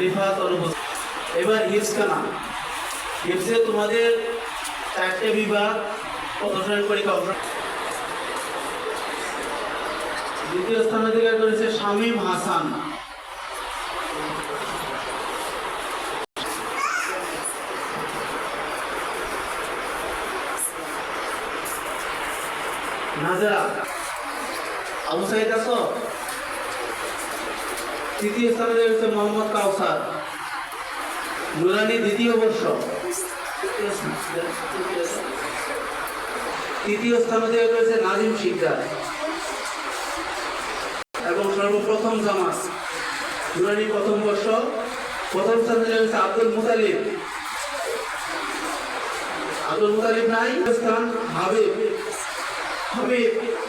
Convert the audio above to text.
রিফাত অনুভূত এবার হিফসখানা হিফসে তোমাদের চারটে বিভাগ প্রদর্শনের পরীক্ষা দ্বিতীয় স্থান অধিকার করেছে শামীম হাসান। নাজরা। আবু সাইদ আছো তৃতীয় স্থানে রয়েছে মোহাম্মদ কাউসার। নুরানি দ্বিতীয় বর্ষ। তৃতীয় স্থানে রয়েছে নাজিম শিকদার। এবং সর্বপ্রথম জামাত। নুরানি প্রথম বর্ষ। প্রথম স্থানে রয়েছে আব্দুল মুতালিব। আব্দুল মুতালিব নাই, স্থান হাবিব। হাবিব।